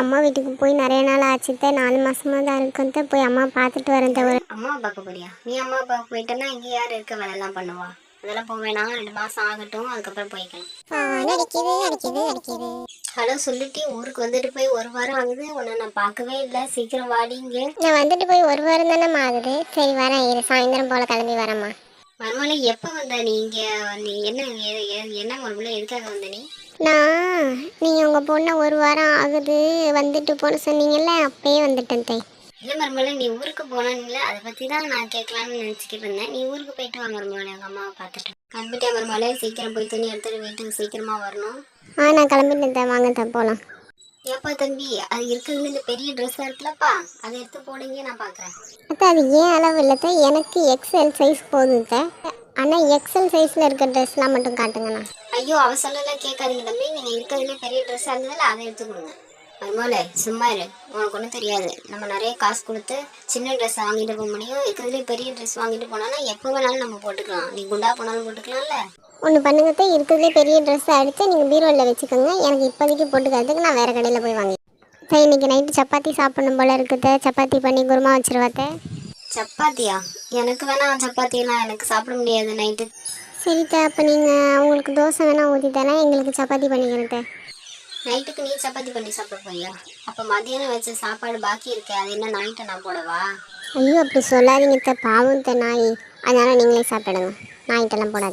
அம்மா வீட்டுக்கு போய் நிறைய நாள் ஆச்சுத்த நாலு மாசமா தான் இருக்கும் தே. போய் அம்மா பார்த்துட்டு வரேன் தே. ஒரு அம்மா பார்க்க போறியா? நீ அம்மா பார்க்க போயிட்டேன்னா இங்கே யார் இருக்க வேலையெல்லாம் பண்ணுவா? அதெல்லாம் போக வேணாம் ரெண்டு மாசம் ஆகட்டும் அதுக்கப்புறம் போய்க்கலாம். ஹலோ சொல்லிட்டு ஊருக்கு வந்துட்டு போய் ஒரு வாரம் ஆகுது உன்னை நான் பார்க்கவே இல்லை. சீக்கிரம் வாடிங்க நான் வந்துட்டு போய் ஒரு வாரம் தானே ஆகுது. சரி வரேன் இரு சாயந்தரம் போல கிளம்பி வரேம்மா. மறுமலை எப்போ வந்த நீ இங்கே? நீ என்ன என்ன மறுமலை எதுக்காக வந்த நீ? நான் நீங்கள் உங்கள் பொண்ணை ஒரு வாரம் ஆகுது வந்துட்டு போன சொன்னீங்கல்ல அப்பயே வந்துட்டேன் தே. இல்லை மறுமலை நீ ஊருக்கு போனேன்ல அதை பற்றி தான் நான் கேட்கலான்னு நினச்சிக்கிட்டு இருந்தேன். நீ ஊருக்கு போயிட்டு வா மறுமலை எங்கள் அம்மாவை பார்த்துட்டு. கிளம்பிட்டே மறுமலை சீக்கிரம் போய் துணி எடுத்துட்டு வீட்டுக்கு சீக்கிரமாக வரணும். ஆ நான் கிளம்பிட்டேன் வாங்க தே போகலாம் ஏப்பா தம்பி அது இருக்கிறதுல இந்த பெரிய ட்ரெஸ்ஸாக இருக்குல்லப்பா. அதை எடுத்து போடுங்க நான் பார்க்குறேன் அத்தை அது ஏன் அளவு இல்லை எனக்கு எக்ஸ்எல் சைஸ் போதும் ஆனால் எக்ஸ்எல் சைஸில் இருக்க ட்ரெஸ்லாம் மட்டும் காட்டுங்கண்ணா. ஐயோ அவ சொல்லல கேட்காதீங்க தம்பி. நீங்கள் இருக்கிறதுலே பெரிய ட்ரெஸ்ஸாக இருந்ததில்ல அதை எடுத்து கொடுங்க மறுமலை சும்மா இரு. உனக்கு ஒன்றும் தெரியாது. நம்ம நிறைய காசு கொடுத்து சின்ன ட்ரெஸ் வாங்கிட்டு போக முடியும். இருக்கிறதுலே பெரிய ட்ரெஸ் வாங்கிட்டு போனாலும் எப்போ வேணாலும் நம்ம போட்டுக்கலாம். நீ குண்டா போனாலும் போட்டுக்கலாம்ல. ஒன்று பண்ணுங்க தே. இருக்கிறதுலே பெரிய ட்ரெஸ் அடித்து நீங்கள் பீரோவில் வச்சுக்கோங்க. எனக்கு இப்போதைக்கு போட்டுக்கிறதுக்கு நான் வேறு கடையில் போய் வாங்கி தே இன்னைக்கு நைட்டு சப்பாத்தி சாப்பிடணும் போல இருக்குது சப்பாத்தி பண்ணி குருமா வச்சிருவாத்தே சப்பாத்தியா? எனக்கு வேணா சப்பாத்தியெல்லாம் எனக்கு சாப்பிட முடியாது நைட்டு சரித்தா அப்போ நீங்கள் அவங்களுக்கு தோசை வேணால் ஊற்றி தரேன். எங்களுக்கு சப்பாத்தி பண்ணிக்கிறேன் நைட்டுக்கு நீ சப்பாத்தி பண்ணி சாப்பிட போறியா? அப்போ மதியானம் வச்ச சாப்பாடு பாக்கி இருக்கே. அது என்ன நைட்டு நான் போடவா? ஐயோ அப்படி சொல்லாதீங்க பாவம் தே நாய். அதனால் நீங்களே சாப்பிடுங்க நாய்ட்டெல்லாம் போடாது